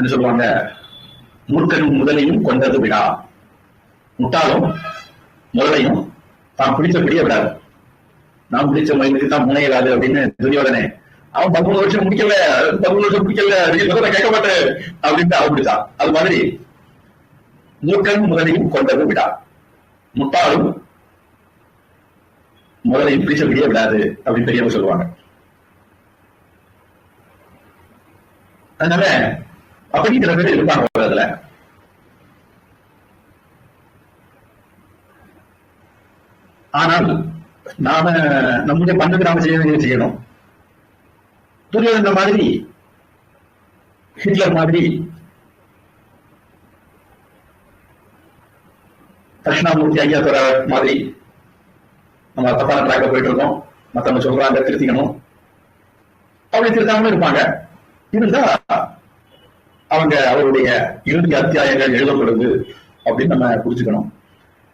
என்ன சொல்லுவாங்க? மூர்க்கனும் முதலையும் கொண்டது விடா. முட்டாளும் முதலையும் தான் பிடிச்சபடியே விடாது. நான் பிடிச்ச மயிலுக்கு தான் முனையலாது அப்படின்னு துரியோதனே. அவன் பதிமூணு வருஷம் முடிக்கல பதிமூணு வருஷம் முடிக்கல நீ கேட்க மாட்டேன் அப்படின்ட்டு அவன் அது மாதிரி மூர்க்கன் முதலையும் கொண்டது விடா. முட்டாளும் முதலையும் பிடிச்சபடியே விடாது அப்படின்னு பெரியவங்க சொல்லுவாங்க. அதனால அப்படிங்கிற பேர் இருப்பாங்க உலகத்துல ஆனால் நாம நம்முடைய பண்புக்கு நாம செய்ய வேண்டியதை செய்யணும். துரியோதன மாதிரி ஹிட்லர் மாதிரி தட்சிணாமூர்த்தி ஐயா துறை மாதிரி நம்ம தப்பான ட்ராக்ல போயிட்டு இருக்கோம். மத்தவங்க சொல்றாங்க திருத்திக்கணும். அப்படி திருத்தாமலும் இருப்பாங்க. இருந்தா அவங்க அவருடைய இறுதி அத்தியாயங்கள் எழுதப்படுது அப்படின்னு நம்ம புரிஞ்சுக்கணும்.